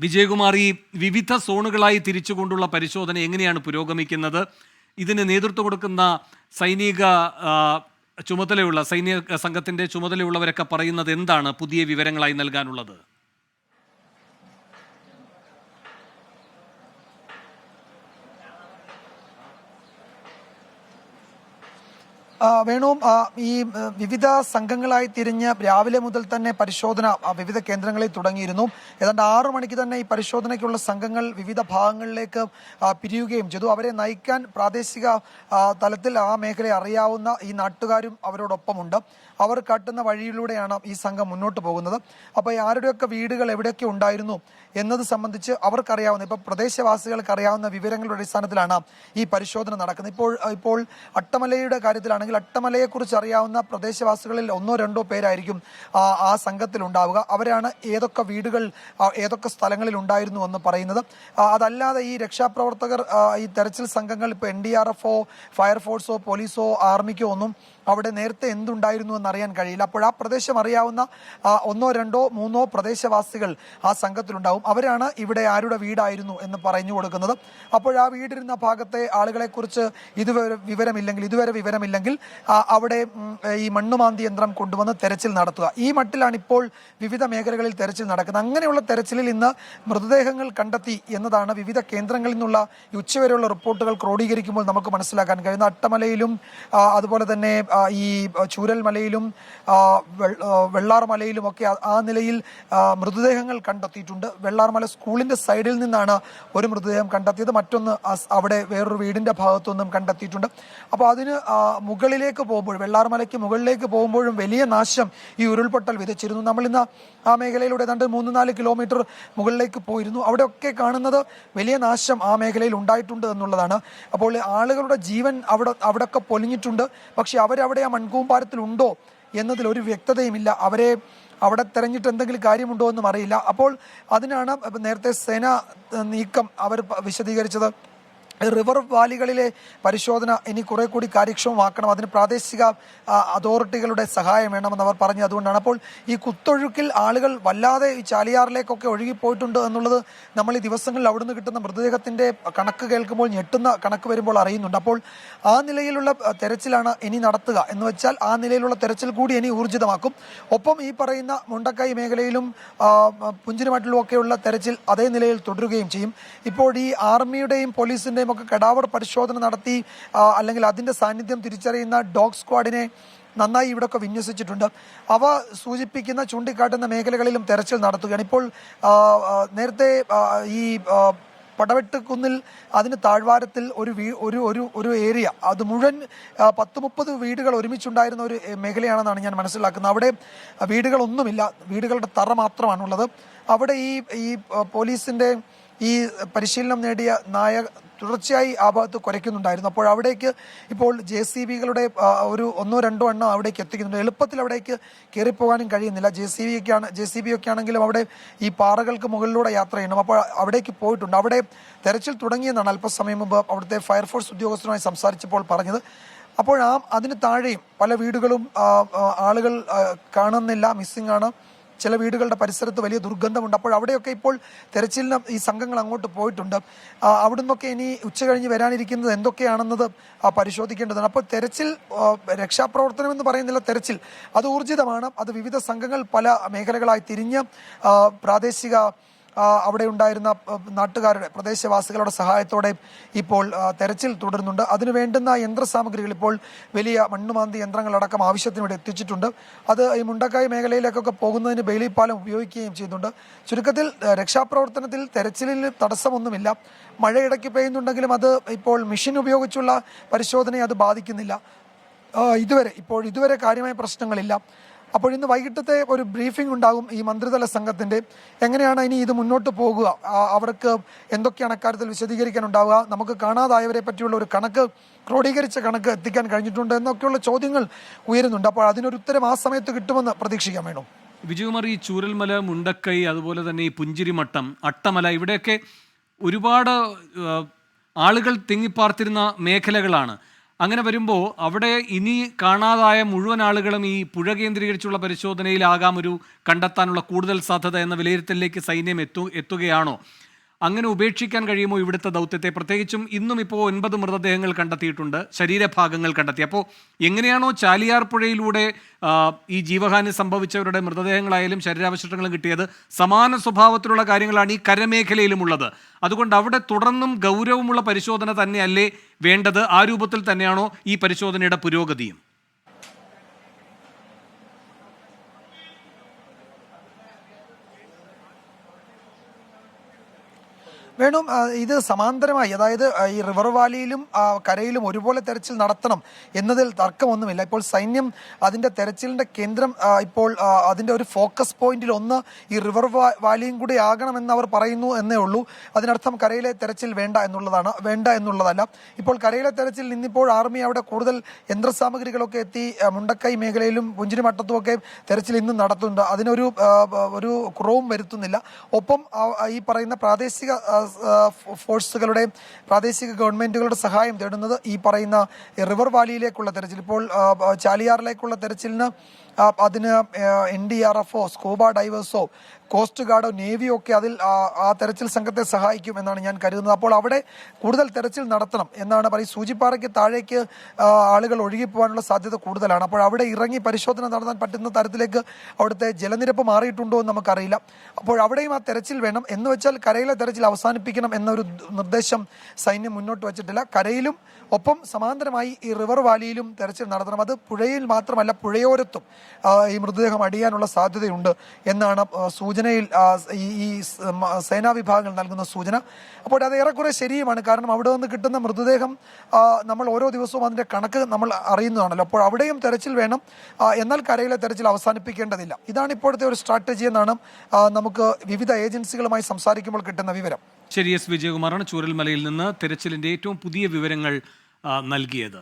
വിജയകുമാർ ഈ വിവിധ സോണുകളായി തിരിച്ചുകൊണ്ടുള്ള പരിശോധന എങ്ങനെയാണ് പുരോഗമിക്കുന്നത്? ഇതിന് നേതൃത്വം കൊടുക്കുന്ന സൈനിക ചുമതലയുള്ള സൈനിക സംഘത്തിന്റെ ചുമതലയുള്ളവരൊക്കെ പറയുന്നത് എന്താണ്? പുതിയ വിവരങ്ങളായി നൽകാനുള്ളത്. വേണു ഈ വിവിധ സംഘങ്ങളായി തിരിഞ്ഞ് രാവിലെ മുതൽ തന്നെ പരിശോധന വിവിധ കേന്ദ്രങ്ങളിൽ തുടങ്ങിയിരുന്നു. ഏതാണ്ട് ആറു മണിക്ക് തന്നെ ഈ പരിശോധനയ്ക്കുള്ള സംഘങ്ങൾ വിവിധ ഭാഗങ്ങളിലേക്ക് പിരിയുകയും ചെയ്തു. അവരെ നയിക്കാൻ പ്രാദേശിക തലത്തിൽ ആ മേഖലയെ അറിയാവുന്ന ഈ നാട്ടുകാരും അവരോടൊപ്പമുണ്ട്. അവർ കാട്ടുന്ന വഴിയിലൂടെയാണ് ഈ സംഘം മുന്നോട്ട് പോകുന്നത്. അപ്പോൾ ആരുടെയൊക്കെ വീടുകൾ എവിടെയൊക്കെ ഉണ്ടായിരുന്നു എന്നത് സംബന്ധിച്ച് അവർക്കറിയാവുന്ന ഇപ്പോൾ പ്രദേശവാസികൾക്ക് അറിയാവുന്ന വിവരങ്ങളുടെ അടിസ്ഥാനത്തിലാണ് ഈ പരിശോധന നടക്കുന്നത്. ഇപ്പോൾ ഇപ്പോൾ അട്ടമലയുടെ കാര്യത്തിലാണെങ്കിൽ അട്ടമലയെക്കുറിച്ച് അറിയാവുന്ന പ്രദേശവാസികളിൽ ഒന്നോ രണ്ടോ പേരായിരിക്കും ആ സംഘത്തിൽ ഉണ്ടാവുക അവരാണ് ഏതൊക്കെ വീടുകൾ ഏതൊക്കെ സ്ഥലങ്ങളിൽ ഉണ്ടായിരുന്നു എന്ന് പറയുന്നത്. അതല്ലാതെ ഈ രക്ഷാപ്രവർത്തകർ ഈ തെരച്ചിൽ സംഘങ്ങൾ ഇപ്പോൾ എൻ ഡി ആർ എഫോ ഫയർഫോഴ്സോ പോലീസോ ആർമിക്കോ ഒന്നും അവിടെ നേരത്തെ എന്തുണ്ടായിരുന്നു എന്ന് അറിയാൻ കഴിയില്ല. അപ്പോൾ ആ പ്രദേശം അറിയാവുന്ന ഒന്നോ രണ്ടോ മൂന്നോ പ്രദേശവാസികൾ ആ സംഘത്തിലുണ്ടാവും. അവരാണ് ഇവിടെ ആരുടെ വീടായിരുന്നു എന്ന് പറഞ്ഞു കൊടുക്കുന്നത്. അപ്പോൾ ആ വീടിരുന്ന ഭാഗത്തെ ആളുകളെ കുറിച്ച് ഇതുവരെ വിവരമില്ലെങ്കിൽ ഇതുവരെ വിവരമില്ലെങ്കിൽ അവിടെ ഈ മണ്ണുമാന്തി യന്ത്രം കൊണ്ടുവന്ന് തെരച്ചിൽ നടത്തുക. ഈ മട്ടിലാണ് ഇപ്പോൾ വിവിധ മേഖലകളിൽ തെരച്ചിൽ നടക്കുന്നത്. അങ്ങനെയുള്ള തെരച്ചിലിൽ ഇന്ന് മൃതദേഹങ്ങൾ കണ്ടെത്തി എന്നതാണ് വിവിധ കേന്ദ്രങ്ങളിൽ നിന്നുള്ള ഉച്ചവരെയുള്ള റിപ്പോർട്ടുകൾ ക്രോഡീകരിക്കുമ്പോൾ നമുക്ക് മനസ്സിലാക്കാൻ കഴിയുന്നത്. അട്ടമലയിലും അതുപോലെ തന്നെ ഈ ചൂരൽ മലയിലും വെള്ളാർ മലയിലും വെള്ളാർമലയിലും ഒക്കെ ആ- നിലയിൽ മൃതദേഹങ്ങൾ കണ്ടെത്തിയിട്ടുണ്ട്. വെള്ളാർമല സ്കൂളിന്റെ സൈഡിൽ നിന്നാണ് ഒരു മൃതദേഹം കണ്ടെത്തിയത്. മറ്റൊന്ന് അവിടെ വേറൊരു വീടിന്റെ ഭാഗത്തുനിന്നും കണ്ടെത്തിയിട്ടുണ്ട്. അപ്പോൾ അതിന് മുകളിലേക്ക് പോകുമ്പോൾ വെള്ളാർമലയ്ക്ക് മുകളിലേക്ക് പോകുമ്പോഴും വലിയ നാശം ഈ ഉരുൾപൊട്ടൽ വിതച്ചിരുന്നു. നമ്മൾ ഇന്ന് ആ മേഖലയിലൂടെ ഏതാണ്ട് മൂന്ന് നാല് കിലോമീറ്റർ മുകളിലേക്ക് പോയിരുന്നു. അവിടെയൊക്കെ കാണുന്നത് വലിയ നാശം ആ മേഖലയിൽ ഉണ്ടായിട്ടുണ്ട് എന്നുള്ളതാണ്. അപ്പോൾ ആളുകളുടെ ജീവൻ അവിടെ അവിടെയൊക്കെ പൊലിഞ്ഞിട്ടുണ്ട്. പക്ഷെ അവരവിടെ ആ മൺകൂമ്പാരത്തിലുണ്ടോ എന്നതിൽ ഒരു വ്യക്തതയുമില്ല. അവരെ അവിടെ തെരഞ്ഞിട്ട് എന്തെങ്കിലും കാര്യമുണ്ടോ എന്നും അറിയില്ല. അപ്പോൾ അതിനാണ് നേരത്തെ സേന നീക്കം അവർ വിശദീകരിച്ചത്. റിവർ വാലികളിലെ പരിശോധന ഇനി കുറെ കൂടി കാര്യക്ഷമമാക്കണം. അതിന് പ്രാദേശിക അതോറിറ്റികളുടെ സഹായം വേണമെന്ന് അവർ പറഞ്ഞു. അതുകൊണ്ടാണ് അപ്പോൾ ഈ കുത്തൊഴുക്കിൽ ആളുകൾ വല്ലാതെ ഈ ചാലിയാറിലേക്കൊക്കെ ഒഴുകിപ്പോയിട്ടുണ്ട് എന്നുള്ളത് നമ്മൾ ഈ ദിവസങ്ങളിൽ അവിടുന്ന് കിട്ടുന്ന മൃതദേഹത്തിന്റെ കണക്ക് കേൾക്കുമ്പോൾ ഞെട്ടുന്ന കണക്ക് വരുമ്പോൾ അറിയുന്നുണ്ട്. അപ്പോൾ ആ നിലയിലുള്ള തെരച്ചിലാണ് ഇനി നടത്തുക. എന്ന് വെച്ചാൽ ആ നിലയിലുള്ള തെരച്ചിൽ കൂടി ഇനി ഊർജിതമാക്കും. ഒപ്പം ഈ പറയുന്ന മുണ്ടക്കൈ മേഖലയിലും പുഞ്ചിനുമായിട്ടുള്ള ഒക്കെയുള്ള തെരച്ചിൽ അതേ നിലയിൽ തുടരുകയും ചെയ്യും. ഇപ്പോൾ ഈ ആർമിയുടെയും പോലീസിന്റെയും ഒക്കെ കടാവർ പരിശോധന നടത്തി അല്ലെങ്കിൽ അതിന്റെ സാന്നിധ്യം തിരിച്ചറിയുന്ന ഡോഗ് സ്ക്വാഡിനെ നന്നായി ഇവിടെയൊക്കെ വിന്യസിച്ചിട്ടുണ്ട്. അവ സൂചിപ്പിക്കുന്ന ചൂണ്ടിക്കാട്ടുന്ന മേഖലകളിലും തെരച്ചിൽ നടത്തുകയാണ്. ഇപ്പോൾ നേരത്തെ ഈ പടവെട്ടുകുന്നിൽ പടവെട്ട് കുന്നിൽ അതിന് താഴ്വാരത്തിൽ ഒരു വീ ഒരു ഒരു ഒരു ഏരിയ അത് മുഴുവൻ പത്ത് മുപ്പത് വീടുകൾ ഒരുമിച്ചുണ്ടായിരുന്ന ഒരു മേഖലയാണെന്നാണ് ഞാൻ മനസ്സിലാക്കുന്നത്. അവിടെ വീടുകളൊന്നുമില്ല വീടുകളുടെ തറ മാത്രമാണുള്ളത്. അവിടെ ഈ ഈ പോലീസിന്റെ ഈ പരിശീലനം നേടിയ നായ തുടർച്ചയായി ആ ഭാഗത്ത് കുരയ്ക്കുന്നുണ്ടായിരുന്നു അപ്പോൾ അവിടേക്ക് ഇപ്പോൾ ജെ സി ബികളുടെ ഒരു ഒന്നോ രണ്ടോ എണ്ണം അവിടേക്ക് എത്തിക്കുന്നുണ്ട്. എളുപ്പത്തിൽ അവിടേക്ക് കയറിപ്പോകാനും കഴിയുന്നില്ല. ജെ സി ബി ഒക്കെയാണ് ജെ സി ബി ഒക്കെ ആണെങ്കിലും അവിടെ ഈ പാറകൾക്ക് മുകളിലൂടെ യാത്ര ചെയ്യണം. അപ്പോൾ അവിടേക്ക് പോയിട്ടുണ്ട്. അവിടെ തെരച്ചിൽ തുടങ്ങിയെന്നാണ് അല്പസമയം മുമ്പ് അവിടുത്തെ ഫയർഫോഴ്സ് ഉദ്യോഗസ്ഥരുമായി സംസാരിച്ചപ്പോൾ പറഞ്ഞത്. അപ്പോൾ ആ അതിന് താഴെയും പല വീടുകളും ആളുകൾ കാണുന്നില്ല. മിസ്സിംഗ് ആണ്. ചില വീടുകളുടെ പരിസരത്ത് വലിയ ദുർഗന്ധമുണ്ട്. അപ്പോൾ അവിടെയൊക്കെ ഇപ്പോൾ തെരച്ചിലിന് ഈ സംഘങ്ങൾ അങ്ങോട്ട് പോയിട്ടുണ്ട്. അവിടുന്നൊക്കെ ഇനി ഉച്ച കഴിഞ്ഞ് വരാനിരിക്കുന്നത് എന്തൊക്കെയാണെന്നത് പരിശോധിക്കേണ്ടതാണ്. അപ്പോൾ തെരച്ചിൽ രക്ഷാപ്രവർത്തനം എന്ന് പറയുന്നില്ല തെരച്ചിൽ. അത് ഊർജിതമാണ്. അത് വിവിധ സംഘങ്ങൾ പല മേഖലകളായി തിരിഞ്ഞ് പ്രാദേശിക അവിടെ ഉണ്ടായിരുന്ന നാട്ടുകാരുടെ പ്രദേശവാസികളുടെ സഹായത്തോടെ ഇപ്പോൾ തെരച്ചിൽ തുടരുന്നുണ്ട്. അതിന് വേണ്ടുന്ന യന്ത്രസാമഗ്രികൾ ഇപ്പോൾ വലിയ മണ്ണുമാന്തി യന്ത്രങ്ങളടക്കം ആവശ്യത്തിന് ഇവിടെ എത്തിച്ചിട്ടുണ്ട്. അത് ഈ മുണ്ടക്കായ് മേഖലയിലേക്കൊക്കെ പോകുന്നതിന് ബെയിലിപ്പാലം ഉപയോഗിക്കുകയും ചെയ്യുന്നുണ്ട്. ചുരുക്കത്തിൽ രക്ഷാപ്രവർത്തനത്തിൽ തെരച്ചിലിൽ തടസ്സമൊന്നുമില്ല. മഴ ഇടയ്ക്ക് പെയ്യുന്നുണ്ടെങ്കിലും അത് ഇപ്പോൾ മെഷീൻ ഉപയോഗിച്ചുള്ള പരിശോധനയെ അത് ബാധിക്കുന്നില്ല. ഇതുവരെ ഇപ്പോൾ ഇതുവരെ കാര്യമായ പ്രശ്നങ്ങളില്ല. അപ്പോൾ ഇന്ന് വൈകിട്ടത്തെ ഒരു ബ്രീഫിംഗ് ഉണ്ടാകും ഈ മന്ത്രിതല സംഘത്തിന്റെ. എങ്ങനെയാണ് ഇനി ഇത് മുന്നോട്ട് പോകുക? അവർക്ക് എന്തൊക്കെയാണ് അക്കാര്യത്തിൽ വിശദീകരിക്കാൻ ഉണ്ടാവുക നമുക്ക് കാണാതായവരെ പറ്റിയുള്ള ഒരു കണക്ക് ക്രോഡീകരിച്ച കണക്ക് എത്തിക്കാൻ കഴിഞ്ഞിട്ടുണ്ട് എന്നൊക്കെയുള്ള ചോദ്യങ്ങൾ ഉയരുന്നുണ്ട്. അപ്പോൾ അതിനൊരു ഉത്തരം ആ സമയത്ത് കിട്ടുമെന്ന് പ്രതീക്ഷിക്കാൻ വേണം വിജയകുമാർ ഈ ചൂരൽമല മുണ്ടക്കൈ അതുപോലെ തന്നെ ഈ പുഞ്ചിരിമട്ടം അട്ടമല ഇവിടെയൊക്കെ ഒരുപാട് ആളുകൾ തിങ്ങിപ്പാർത്തിരുന്ന മേഖലകളാണ്. അങ്ങനെ വരുമ്പോൾ അവിടെ ഇനി കാണാതായ മുഴുവൻ ആളുകളും ഈ പുഴ കേന്ദ്രീകരിച്ചുള്ള പരിശോധനയിലാകാം ഒരു കണ്ടെത്താനുള്ള കൂടുതൽ സാധ്യത എന്ന വിലയിരുത്തലിലേക്ക് സൈന്യം എത്തു എത്തുകയാണോ? അങ്ങനെ ഉപേക്ഷിക്കാൻ കഴിയുമോ ഇവിടുത്തെ ദൗത്യത്തെ? പ്രത്യേകിച്ചും ഇന്നും ഇപ്പോൾ ഒൻപത് മൃതദേഹങ്ങൾ കണ്ടെത്തിയിട്ടുണ്ട് ശരീരഭാഗങ്ങൾ കണ്ടെത്തി. അപ്പോൾ എങ്ങനെയാണോ ചാലിയാർ പുഴയിലൂടെ ഈ ജീവഹാനി സംഭവിച്ചവരുടെ മൃതദേഹങ്ങളായാലും ശരീരാവശിഷ്ടങ്ങളും കിട്ടിയത്? സമാന സ്വഭാവത്തിലുള്ള കാര്യങ്ങളാണ് ഈ കരമേഖലയിലും ഉള്ളത് അതുകൊണ്ട് അവിടെ തുടർന്നും ഗൗരവമുള്ള പരിശോധന തന്നെയല്ലേ വേണ്ടത്? ആ രൂപത്തിൽ തന്നെയാണോ ഈ പരിശോധനയുടെ പുരോഗതിയും? വേണം ഇത് സമാന്തരമായി അതായത് ഈ റിവർ വാലിയിലും കരയിലും ഒരുപോലെ തെരച്ചിൽ നടത്തണം എന്നതിൽ തർക്കമൊന്നുമില്ല. ഇപ്പോൾ സൈന്യം അതിന്റെ തെരച്ചിലിന്റെ കേന്ദ്രം ഇപ്പോൾ അതിന്റെ ഒരു ഫോക്കസ് പോയിന്റിൽ ഒന്ന് ഈ റിവർ വാലിയും കൂടി ആകണമെന്ന് അവർ പറയുന്നു എന്നേ ഉള്ളൂ. അതിനർത്ഥം കരയിലെ തെരച്ചിൽ വേണ്ട എന്നുള്ളതാണ് വേണ്ട എന്നുള്ളതല്ല. ഇപ്പോൾ കരയിലെ തെരച്ചിൽ നിന്നിപ്പോൾ ആർമി അവിടെ കൂടുതൽ യന്ത്രസാമഗ്രികളൊക്കെ എത്തി മുണ്ടക്കൈ മേഖലയിലും പുഞ്ചിരിമട്ടത്തുമൊക്കെ തെരച്ചിൽ ഇന്നും നടത്തുന്നുണ്ട്. അതിനൊരു ഒരു കുറവും വരുത്തുന്നില്ല. ഒപ്പം ഈ പറയുന്ന പ്രാദേശിക ഫോഴ്സുകളുടെ പ്രാദേശിക ഗവൺമെന്റുകളുടെ സഹായം തേടുന്നത് ഈ പറയുന്ന റിവർ വാലിയിലേക്കുള്ള തെരച്ചിൽ. ഇപ്പോൾ ചാലിയാറിലേക്കുള്ള തെരച്ചിലിന് അതിന് എൻ ഡി ആർ എഫോ സ്കൂബ ഡൈവേഴ്സോ കോസ്റ്റ് ഗാർഡോ നേവിയോ ഒക്കെ അതിൽ ആ, തെരച്ചിൽ സംഘത്തെ സഹായിക്കും എന്നാണ് ഞാൻ കരുതുന്നത്. അപ്പോൾ അവിടെ കൂടുതൽ തെരച്ചിൽ നടത്തണം എന്നാണ് പറയും സൂചിപ്പാറയ്ക്ക് താഴേക്ക് ആളുകൾ ഒഴുകിപ്പോകാനുള്ള സാധ്യത കൂടുതലാണ്. അപ്പോൾ അവിടെ ഇറങ്ങി പരിശോധന നടത്താൻ പറ്റുന്ന തരത്തിലേക്ക് അവിടുത്തെ ജലനിരപ്പ് മാറിയിട്ടുണ്ടോ എന്ന് നമുക്കറിയില്ല. അപ്പോൾ അവിടെയും ആ തെരച്ചിൽ വേണം. എന്ന് വെച്ചാൽ കരയിലെ തെരച്ചിൽ അവസാനിപ്പിക്കണം എന്നൊരു നിർദ്ദേശം സൈന്യം മുന്നോട്ട് വച്ചിട്ടില്ല. കരയിലും ഒപ്പം സമാന്തരമായി ഈ റിവർ വാലിയിലും തെരച്ചിൽ നടത്തണം. അത് പുഴയിൽ മാത്രമല്ല പുഴയോരത്തും ഈ മൃതദേഹം അടിയാനുള്ള സാധ്യതയുണ്ട് എന്നാണ് ആ, സൂചനയിൽ ഈ സേനാ വിഭാഗങ്ങൾ നൽകുന്ന സൂചന. അപ്പോൾ അത് ഏറെക്കുറെ ശരിയുമാണ്. കാരണം അവിടെ നിന്ന് കിട്ടുന്ന മൃതദേഹം നമ്മൾ ഓരോ ദിവസവും അതിന്റെ കണക്ക് നമ്മൾ അറിയുന്നതാണല്ലോ. അപ്പോൾ അവിടെയും തെരച്ചിൽ വേണം. എന്നാൽ കരയിലെ തെരച്ചിൽ അവസാനിപ്പിക്കേണ്ടതില്ല. ഇതാണ് ഇപ്പോഴത്തെ ഒരു സ്ട്രാറ്റജി എന്നാണ് നമുക്ക് വിവിധ ഏജൻസികളുമായി സംസാരിക്കുമ്പോൾ കിട്ടുന്ന വിവരം. ശരി എസ്. വിജയകുമാറാണ് ചൂരൽമലയിൽ നിന്ന് തിരച്ചിലിന്റെ ഏറ്റവും പുതിയ വിവരങ്ങൾ നൽകിയത്.